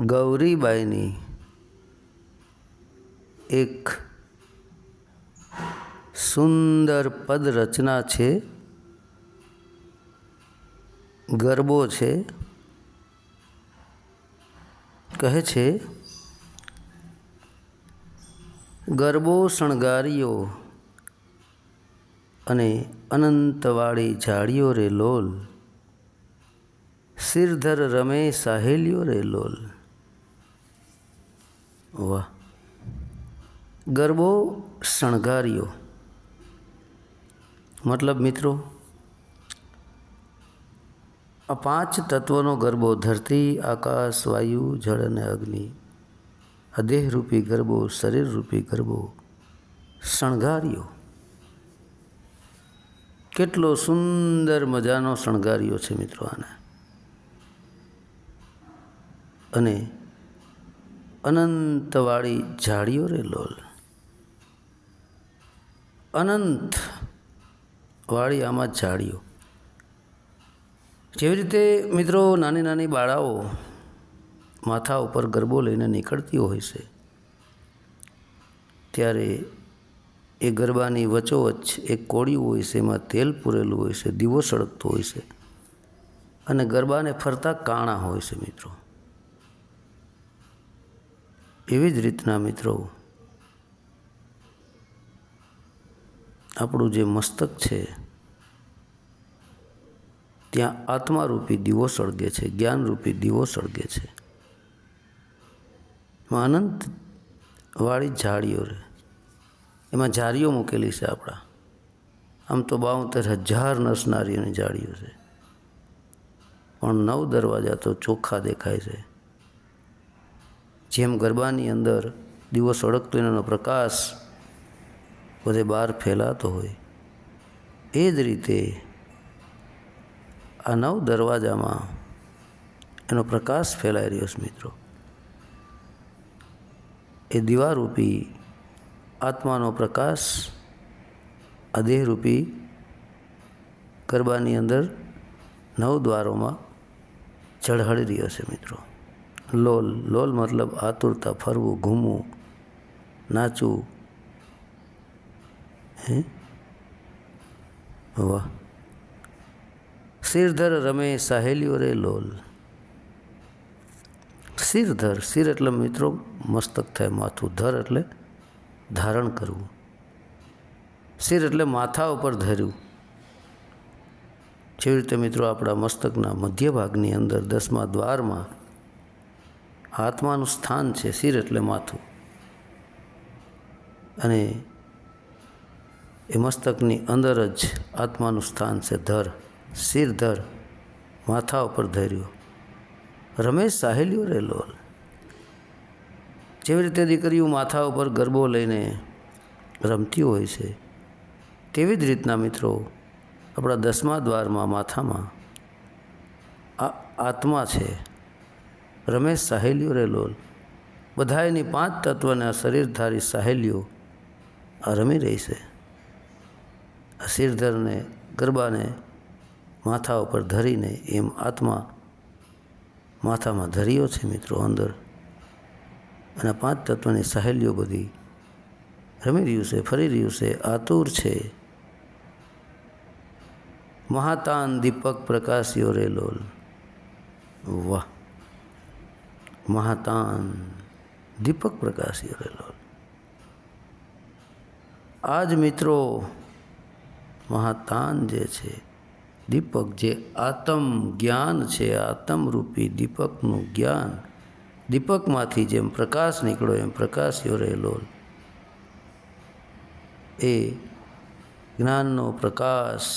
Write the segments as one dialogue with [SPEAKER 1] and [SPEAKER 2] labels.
[SPEAKER 1] ગૌરીબાઈની એક સુંદર પદ રચના છે, ગરબો છે, કહે છે, ગરબો શણગારીઓ અને અનંતવાળી ઝાડીઓ રે લોલ, સિરધર રમે સાહેલીઓ રે લોલ. વાહ. ગરબો શણગાર્યો. મતલબ મિત્રો, આ પાંચ તત્વોનો ગરબો ધરતી, આકાશ, વાયુ, જળ અને અગ્નિ. આ દેહરૂપી ગરબો, શરીરરૂપી ગરબો શણગાર્યો. કેટલો સુંદર મજાનો શણગાર્યો છે મિત્રો આને. અને અનંતવાળી ઝાડીઓ રે લોલ. અનંત વાળી આમાં ઝાડીઓ. જેવી રીતે મિત્રો નાની નાની બાળાઓ માથા ઉપર ગરબો લઈને નીકળતી હોય છે, ત્યારે એ ગરબાની વચોવચ એક કોળિયું હોય છે, એમાં તેલ પૂરેલું હોય છે, દીવો સળગતો હોય છે, અને ગરબાને ફરતા કાણા હોય છે મિત્રો. એવી જ રીતના મિત્રો, આપણું જે મસ્તક છે, ત્યાં આત્મારૂપી દીવો સળગે છે, જ્ઞાનરૂપી દીવો સળગે છે. અનંત વાળી ઝાડીઓ રહે. એમાં ઝાડીઓ મૂકેલી છે આપણા. આમ તો બાવતેર હજાર નસનારીઓની ઝાડીઓ છે. પણ નવ દરવાજા તો ચોખ્ખા દેખાય છે. જેમ ગરબાની અંદર દિવસ સળગતો એનો પ્રકાશ બધે બહાર ફેલાતો હોય, એ જ રીતે આ નવ દરવાજામાં એનો પ્રકાશ ફેલાઈ રહ્યો છે મિત્રો. એ દીવારૂપી આત્માનો પ્રકાશ, આ દેહરૂપી ગરબાની અંદર નવ દ્વારોમાં ઝળહળી રહ્યો છે મિત્રો. લોલ લોલ મતલબ આતુરતા, ફરવું, ઘૂમવું, નાચવું. હે? વાહ. શિરધર રમે સાહેલીઓ રે લોલ. શિરધર, શિર એટલે મિત્રો મસ્તક થાય માથું. ધર એટલે ધારણ કરવું. શિર એટલે માથા ઉપર ધર્યું. જેવી રીતે મિત્રો આપણા મસ્તકના મધ્ય ભાગની અંદર દસમા દ્વારમાં આત્માનું સ્થાન છે, શિર એટલે માથું. અને એ મસ્તકની અંદર જ આત્માનું સ્થાન છે, ધર. શિર, ધર. માથા ઉપર ધર્યું. રમેશ સાહેલીઓ રે લોલ જેવી રીતે દીકરીઓ માથા ઉપર ગરબો લઈને રમતી હોય છે, તેવી જ રીતના મિત્રો આપણા દસમા દ્વારમાં માથામાં આ આત્મા છે. રમેશ સાહેલીઓ રે લોલ. બધા એની પાંચ તત્વને આ શરીરધારી સાહેલીઓ આ રમી રહી છે. આ શિરધરને, ગરબાને માથા ઉપર ધરીને એમ આત્મા માથામાં ધર્યો છે મિત્રો અંદર. અને પાંચ તત્વની સહેલીઓ બધી રમી રહ્યું છે, ફરી રહ્યું છે, આતુર છે. મહાતાન દીપક પ્રકાશ્યો રે લોલ. વાહ. મહાતાન દીપક પ્રકાશ્યો રે આ આજ મિત્રો મહાતાન જે છે, દીપક જે આત્મ જ્ઞાન છે, આત્મરૂપી દીપકનું જ્ઞાન, દીપકમાંથી જેમ પ્રકાશ નીકળ્યો, એમ પ્રકાશ્યો રહેલો. એ જ્ઞાનનો પ્રકાશ,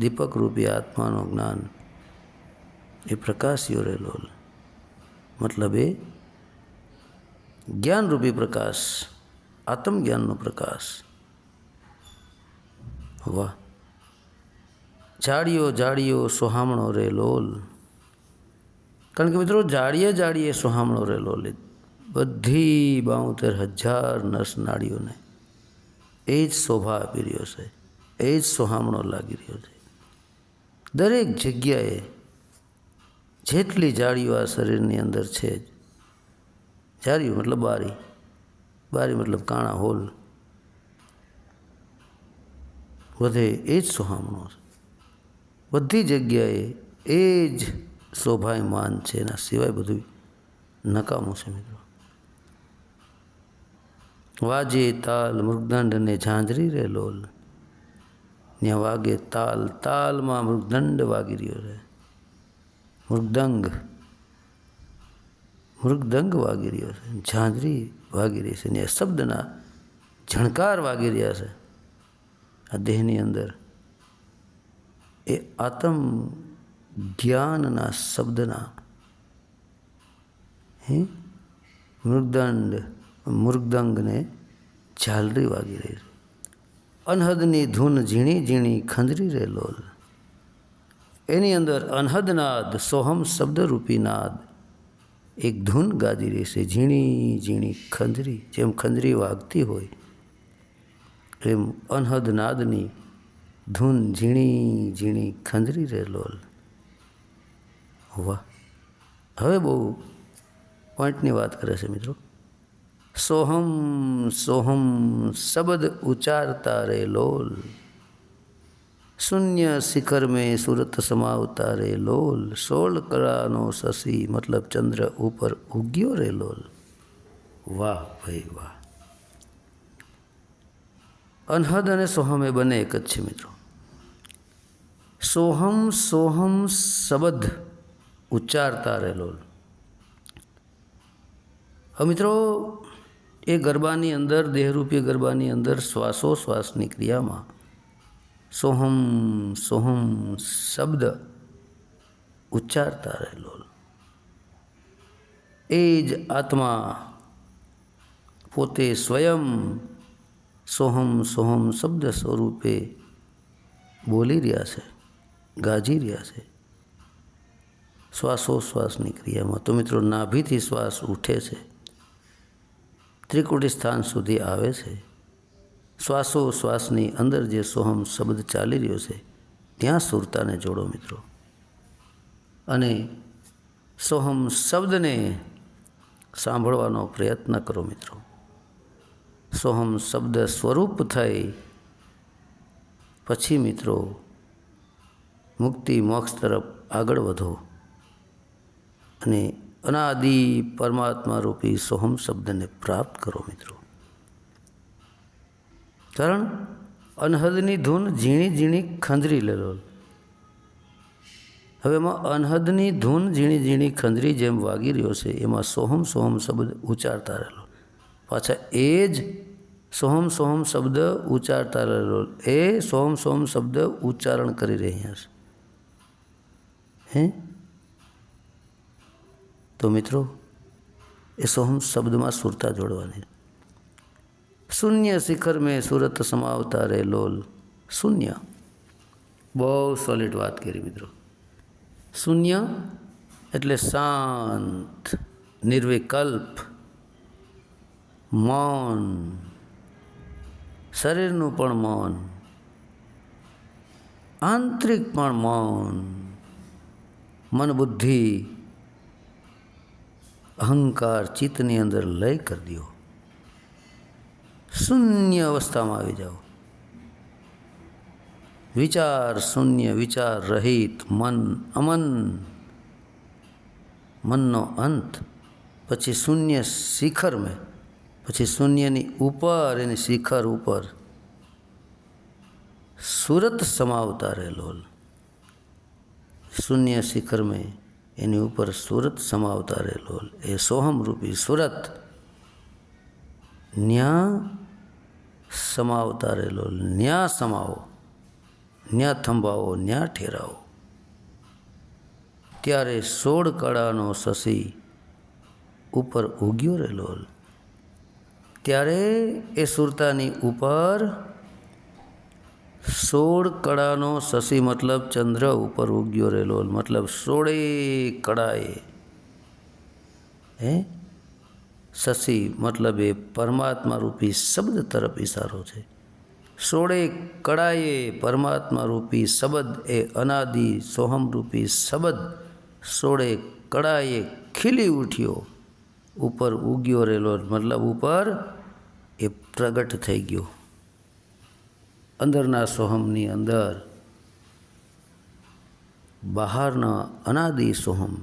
[SPEAKER 1] દીપકરૂપી આત્માનું જ્ઞાન એ પ્રકાશ્યો રહેલો. મતલબ એ જ્ઞાનરૂપી પ્રકાશ, આત્મજ્ઞાનનો પ્રકાશ. વાહ. જાડીઓ જાડીઓ સોહામણો રે લોલ. કારણ કે મિત્રો જાડીએ જાડીએ સોહામણો રે લોલ. બધી બાઉતેર હજાર નસ નાળીઓને એ જ શોભા આપી રહ્યો છે. એ જ સોહામણો લાગી રહ્યો છે. દરેક જગ્યાએ જેટલી જાળીઓ આ શરીરની અંદર છે જ. જાળીઓ મતલબ બારી. બારી મતલબ કાણા, હોલ. વધે એ જ સોહામણો છે. બધી જગ્યાએ એ જ શોભાયમાન છે. એના સિવાય બધું નકામું છે મિત્રો. વાજે તાલ મૃગદંડ અને ઝાંઝરી રે લોલ. ત્યાં વાગે તાલ, તાલમાં મૃગદંડ વાગી રહ્યો છે મૃગદંગ મૃગદંગ વાગી રહ્યો છે ઝાંઝરી વાગી રહી છે ને શબ્દના ઝણકાર વાગી રહ્યા છે આ દેહની અંદર એ આત્મ જ્ઞાનના શબ્દના હે મૃગદંડ મૃગદંગને ઝાલરી વાગી રહી છે અનહદની ધૂન ઝીણી ઝીણી ખંજરી રે લોલ એની અંદર અનહદનાદ, સોહમ શબ્દરૂપી નાદ એક ધૂન ગાદી રહેશે, ઝીણી ઝીણી ખંજરી, જેમ ખંજરી વાગતી હોય, એમ અનહદ નાદની ધૂન ઝીણી ઝીણી ખંજરી રહે લોલ વાહ. હવે બહુ પોઈન્ટની વાત કરે છે મિત્રો. સોહમ સોહમ શબ્દ ઉચ્ચારતા રે લોલ શૂન્ય શિખર મેં સુરત સમાવતા રે લોલ સોળ કળાનો શશી મતલબ ચંદ્ર ઉપર ઉગ્યો રે લોલ વાહ ભાઈ વાહ અનહદ અને સોહમ એ બંને એક જ છે મિત્રો સોહમ સોહમ શબ્દ ઉચ્ચારતા રે લોલ હવે મિત્રો એ ગરબાની અંદર દેહરૂપી ગરબાની અંદર શ્વાસોશ્વાસની ક્રિયામાં સોહમ સોહમ શબ્દ ઉચ્ચારતા રહેલો. એ જ આત્મા પોતે સ્વયં સોહમ સોહમ શબ્દ સ્વરૂપે બોલી રહ્યા છે, ગાજી રહ્યા છે. શ્વાસોશ્વાસની ક્રિયામાં તો મિત્રો નાભીથી શ્વાસ ઉઠે છે. ત્રિકુટી સ્થાન સુધી આવે છે. શ્વાસોશ્વાસની અંદર જે સોહમ શબ્દ ચાલી રહ્યો છે, ત્યાં સુરતાને જોડો મિત્રો. અને સોહમ શબ્દને સાંભળવાનો પ્રયત્ન કરો મિત્રો. સોહમ શબ્દ સ્વરૂપ થઈ પછી મિત્રો મુક્તિ મોક્ષ તરફ આગળ વધો. અને અનાદિ પરમાત્મા રૂપી સોહમ શબ્દને પ્રાપ્ત કરો મિત્રો. કારણ અનહદની ધૂન ઝીણી ઝીણી ખંજરી લેલો હવે એમાં અનહદની ધૂન ઝીણી ઝીણી ખંજરી જેમ વાગી રહ્યો છે, એમાં સોહમ સોહમ શબ્દ ઉચ્ચારતા રહેલો પાછા એ જ સોહમ સોહમ શબ્દ ઉચ્ચારતા રહેલો એ સોહમ સોહમ શબ્દ ઉચ્ચારણ કરી રહ્યા છે. હે? તો મિત્રો, એ સોહમ શબ્દમાં સુરતા જોડવાની. શૂન્ય શિખર મેં સુરત સમાવતા રે, લોલ. શૂન્ય. બહુ સોલિડ વાત કરી મિત્રો. શૂન્ય એટલે શાંત, નિર્વિકલ્પ, મૌન. શરીરનું પણ મૌન. આંતરિક પણ મૌન. મન બુદ્ધિ અહંકાર ચિત્તની અંદર લય કરી દો. શૂન્ય અવસ્થામાં આવી જાઓ વિચાર શૂન્ય વિચાર રહિત મન અમન મનનો અંત પછી શૂન્ય શિખર મેં પછી શૂન્યની ઉપર એની શિખર ઉપર સુરત સમાવતા રહે લોલ શૂન્ય શિખર મેં એની ઉપર સુરત સમાવતા રહે લોલ એ સોહમ રૂપી સુરત ન્યા સમાવતા રહેલો ન્યા સમાવો, ન્યા થંભાવો, ન્યા ઠેરાવો. ત્યારે સોળ કળાનો શશી ઉપર ઉગ્યો રહેલો ત્યારે એ સુરતાની ઉપર સોળ કળાનો શશી મતલબ ચંદ્ર ઉપર ઉગ્યો રહેલો મતલબ સોળે કળાએ, હે? શશી મતલબ એ પરમાત્મા રૂપી શબ્દ તરફ ઇશારો છે. સોળે કળાએ પરમાત્મા રૂપી શબ્દ, એ અનાદિ સોહમ રૂપી શબ્દ. સોળે કળાએ ખીલી ઉઠ્યો, ઉપર ઉગ્યો રહેલો મતલબ ઉપર એ પ્રગટ થઈ ગયો. અંદરના સોહમની અંદર બહારના અનાદિ સોહમ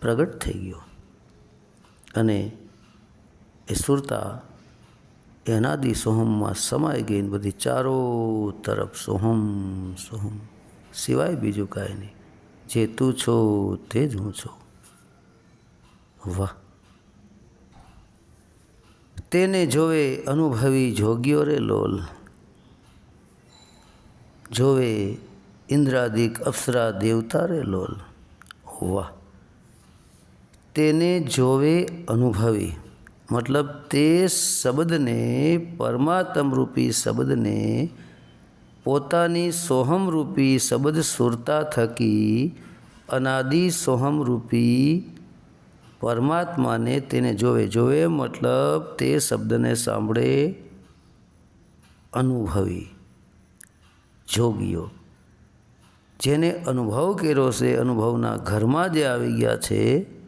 [SPEAKER 1] પ્રગટ થઈ ગયો. અને એ સુરતા એ અનાદિ સોહમમાં સમાઈ ગઈ બધી ચારો તરફ સોહમ સોહમ. સિવાય બીજું કાંઈ નહીં. જે તું છો તે જ હું છું. વાહ. તેને જોવે અનુભવી જોગ્યો રે લોલ. જોવે ઇન્દ્રાદિક અપ્સરા દેવતા રે લોલ. વાહ. તેને જોવે અનુભવી. મતલબ તે શબ્દને પરમાત્મ રૂપી શબ્દને પોતાની સોહમરૂપી શબ્દ સુરતા થકી અનાદિ સોહમરૂપી પરમાત્માને તેને જોવે. જોવે મતલબ તે શબ્દને સાંભળે, અનુભવી. જોગીઓ, જેને અનુભવ કર્યો છે, અનુભવના ઘરમાં જે આવી ગયા છે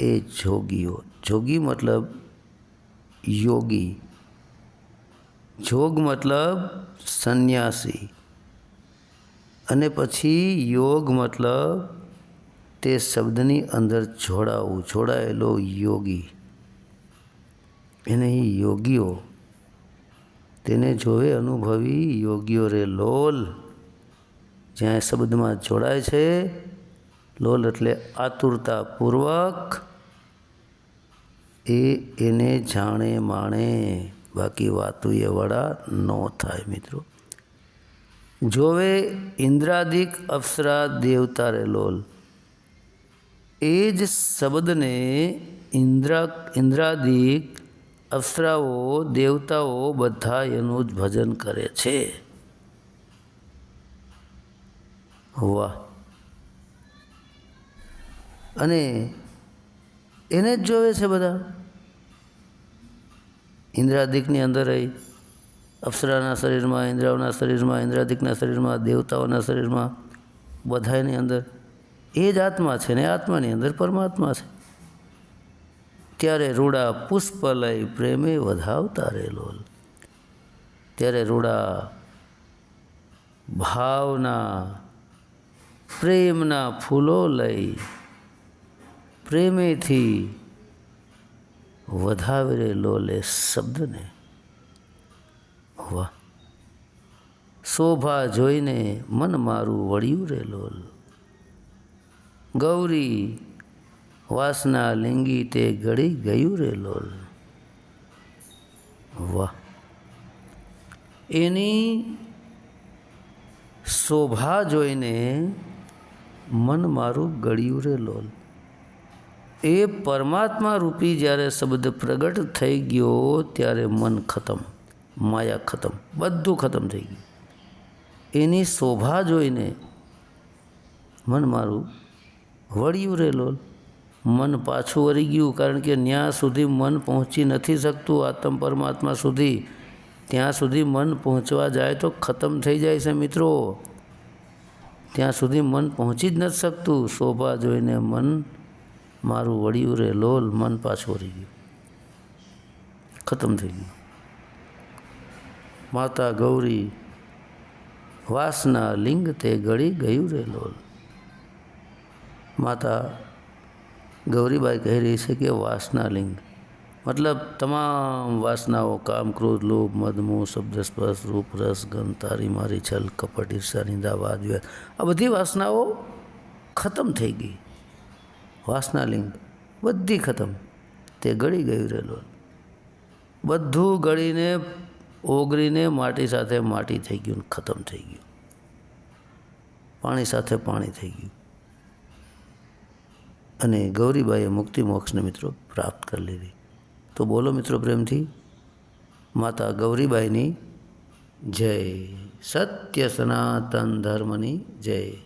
[SPEAKER 1] એ જોગીઓ. જોગી મતલબ યોગી. જોગ મતલબ સંન્યાસી. અને પછી યોગ મતલબ તે શબ્દની અંદર જોડાવું, જોડાયેલો યોગી. એને યોગીઓ. તેને જોવે અનુભવી યોગીઓ રે લોલ. જ્યાં શબ્દમાં જોડાય છે લોલ એટલે આતુરતાપૂર્વક એ એને જાણે માણે. બાકી વાતું એ વડા ન થાય મિત્રો. જોવે ઇન્દ્રાદિક અપ્સરા દેવતા રે લોલ. એ જ શબ્દને ઇન્દ્રા ઇન્દ્રાદિક અપ્સરાઓ દેવતાઓ બધા એનું જ ભજન કરે છે. વાહ. અને એને જ જોવે છે બધા. ઇન્દ્રાદિકની અંદર રહી, અપ્સરાના શરીરમાં, ઇન્દ્રાઓના શરીરમાં, ઇન્દ્રાદિકના શરીરમાં, દેવતાઓના શરીરમાં, બધાની અંદર. એ જ આત્મા છે ને આત્માની અંદર પરમાત્મા છે. ત્યારે રૂડા પુષ્પ લઈ પ્રેમે વધાવતા રે લોલ ત્યારે રૂડા ભાવના, પ્રેમના ફૂલો લઈ પ્રેમેથી વધાવે રે લોલે શબ્દને. વાહ. શોભા જોઈને મન મારું વળ્યું રે લોલ ગૌરી વાસના લિંગી તે ગળી ગયું રે લોલ વાહ. એની શોભા જોઈને મન મારું ગળ્યું રે લોલ એ પરમાત્મા રૂપી જ્યારે શબ્દ પ્રગટ થઈ ગયો ત્યારે મન ખતમ, માયા ખતમ, બધું ખતમ થઈ ગયું. એની શોભા જોઈને મન મારું વળ્યું રે લોલ. મન પાછું વળી ગયું કારણ કે ત્યાં સુધી મન પહોંચી નથી શકતું, આત્મ પરમાત્મા સુધી. ત્યાં સુધી મન પહોંચવા જાય તો ખતમ થઈ જાય છે મિત્રો. ત્યાં સુધી મન પહોંચી જ નથી શકતું. શોભા જોઈને મન મારું વળ્યું રે, લોલ મન પાછું રહી ગયું. ખતમ થઈ ગયું. માતા ગૌરી, વાસના લિંગ તે ગળી ગયું રે લોલ. માતા ગૌરીબાઈ કહી રહી છે કે વાસના લિંગ. મતલબ તમામ વાસનાઓ, કામ, ક્રોધ, લોભ મદમોહ શબ્દ, સ્પર્શ, રૂપ, રસ, ગંધ, તારી, મારી, છલ, કપટ, ઈર્ષા, નિંદા, વાદ આ બધી વાસનાઓ ખતમ થઈ ગઈ. વાસના લિંગ બધી ખતમ. તે ગળી ગયું રેલો બધું ગળીને, ઓગળીને માટી સાથે માટી થઈ ગયું ખતમ થઈ ગયું. પાણી સાથે પાણી થઈ ગયું. અને ગૌરીબાઈએ મુક્તિ મોક્ષને મિત્રો પ્રાપ્ત કરી લીધી. તો બોલો મિત્રો પ્રેમથી, માતા ગૌરીબાઈની જય. સત્ય સનાતન ધર્મની જય.